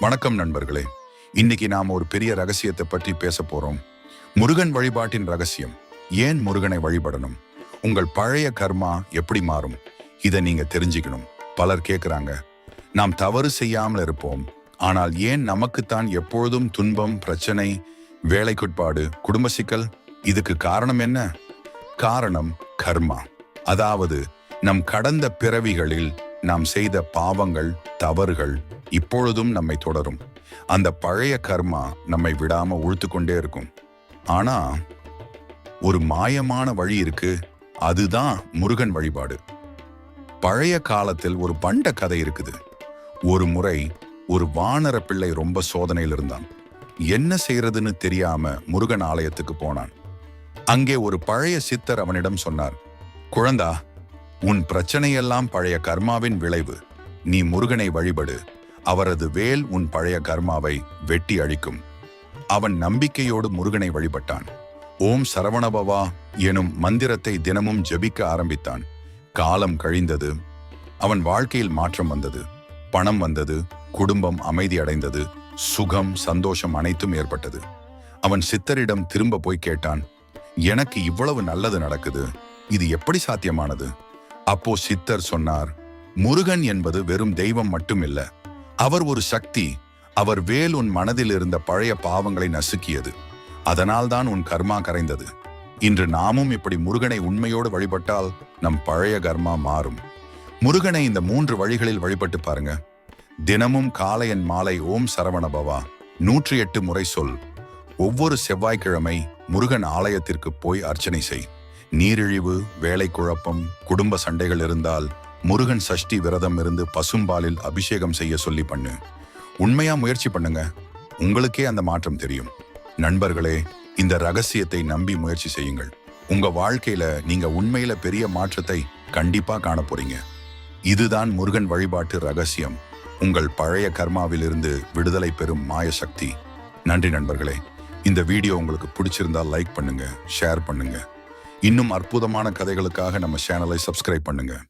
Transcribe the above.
வணக்கம் நண்பர்களே. இன்னைக்கு நாம் ஒரு பெரிய ரகசியத்தை பற்றி பேச போறோம். முருகன் வழிபாட்டின் ரகசியம். ஏன் முருகனை வழிபடணும்? உங்கள் பழைய கர்மா எப்படி மாறும்? இதை நீங்க தெரிஞ்சுக்கணும். பலர் கேட்குறாங்க நாம் தவறு செய்யாமல் இருப்போம். ஆனால் ஏன் நமக்குத்தான் எப்பொழுதும் துன்பம் பிரச்சனை வேலைக்குட்பாடு குடும்ப சிக்கல்? இதுக்கு காரணம் என்ன? காரணம் கர்மா. அதாவது நம் கடந்த பிறவிகளில் நாம் செய்த பாவங்கள் தவறுகள் இப்பொழுதும் நம்மை தொடரும். அந்த பழைய கர்மா நம்மை விடாம உழுத்து கொண்டே இருக்கும். ஆனா ஒரு மாயமான வழி இருக்கு அதுதான் முருகன் வழிபாடு. பழைய காலத்தில் ஒரு பண்ட கதை இருக்குது. ஒரு முறை ஒரு வானர பிள்ளை ரொம்ப சோதனையில் இருந்தான். என்ன செய்யறதுன்னு தெரியாம முருகன் ஆலயத்துக்கு போனான். அங்கே ஒரு பழைய சித்தர் அவனிடம் சொன்னார் குழந்தா உன் பிரச்சனையெல்லாம் பழைய கர்மாவின் விளைவு. நீ முருகனை வழிபடு. அவரது வேல் உன் பழைய கர்மாவை வெட்டி அழிக்கும். அவன் நம்பிக்கையோடு முருகனை வழிபட்டான். ஓம் சரவணபவா எனும் மந்திரத்தை தினமும் ஜபிக்க ஆரம்பித்தான். காலம் கழிந்தது. அவன் வாழ்க்கையில் மாற்றம் வந்தது. பணம் வந்தது. குடும்பம் அமைதி அடைந்தது. சுகம் சந்தோஷம் அனைத்தும் ஏற்பட்டது. அவன் சித்தரிடம் திரும்ப போய் கேட்டான் எனக்கு இவ்வளவு நல்லது நடக்குது. இது எப்படி சாத்தியமானது? அப்போ சித்தர் சொன்னார் முருகன் என்பது வெறும் தெய்வம் மட்டுமில்ல. அவர் ஒரு சக்தி. அவர் வேல் உன் மனதில் இருந்த பழைய பாவங்களை நசுக்கியது. அதனால்தான் உன் கர்மா கரைந்தது. இன்று நாமும் இப்படி முருகனை உண்மையோடு வழிபட்டால் நம் பழைய கர்மா மாறும். முருகனை இந்த மூன்று வழிகளில் வழிபட்டு பாருங்க. தினமும் காலையன் மாலை ஓம் சரவணபவா நூற்றி எட்டு முறை சொல். ஒவ்வொரு செவ்வாய்க்கிழமை முருகன் ஆலயத்திற்கு போய் அர்ச்சனை செய். நீரிழிவு வேலை குழப்பம் குடும்ப சண்டைகள் இருந்தால் முருகன் சஷ்டி விரதம் இருந்து பசும்பாலில் அபிஷேகம் செய்ய சொல்லி பண்ணு. உண்மையா முயற்சி பண்ணுங்க. உங்களுக்கே அந்த மாற்றம் தெரியும். நண்பர்களே இந்த ரகசியத்தை நம்பி முயற்சி செய்யுங்கள். உங்க வாழ்க்கையில நீங்க உண்மையில பெரிய மாற்றத்தை கண்டிப்பா காண போறீங்க. இதுதான் முருகன் வழிபாட்டு ரகசியம். உங்கள் பழைய கர்மாவிலிருந்து விடுதலை பெறும் மாய சக்தி. நன்றி நண்பர்களே. இந்த வீடியோ உங்களுக்கு பிடிச்சிருந்தா லைக் பண்ணுங்க ஷேர் பண்ணுங்க. இன்னும் அற்புதமான கதைகளுக்காக நம்ம சேனலை சப்ஸ்கிரைப் பண்ணுங்கள்